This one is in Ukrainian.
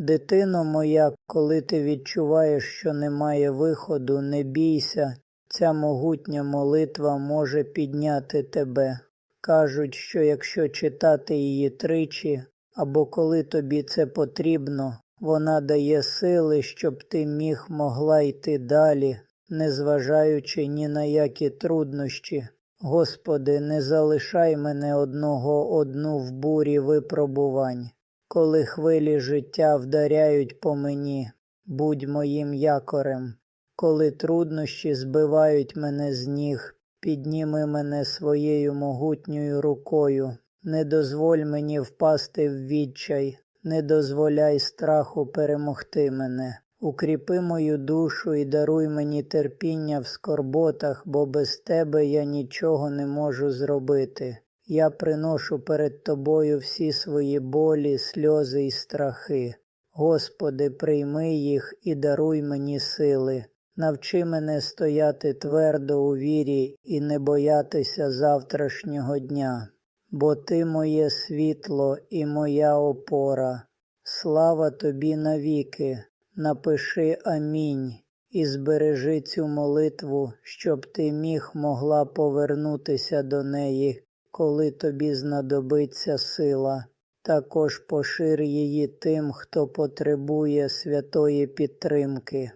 Дитино моя, коли ти відчуваєш, що немає виходу, не бійся, ця могутня молитва може підняти тебе. Кажуть, що якщо читати її тричі, або коли тобі це потрібно, вона дає сили, щоб ти міг могла йти далі, незважаючи ні на які труднощі. Господи, не залишай мене одного одну в бурі випробувань. Коли хвилі життя вдаряють по мені, будь моїм якорем, коли труднощі збивають мене з ніг, підніми мене своєю могутньою рукою, не дозволь мені впасти в відчай, не дозволяй страху перемогти мене. Укріпи мою душу і даруй мені терпіння в скорботах, бо без тебе я нічого не можу зробити. Я приношу перед тобою всі свої болі, сльози і страхи. Господи, прийми їх і даруй мені сили. Навчи мене стояти твердо у вірі і не боятися завтрашнього дня, бо Ти моє світло і моя опора. Слава тобі навіки, напиши амінь і збережи цю молитву, щоб ти міг могла повернутися до неї, коли тобі знадобиться сила. Також пошир її тим, хто потребує святої підтримки.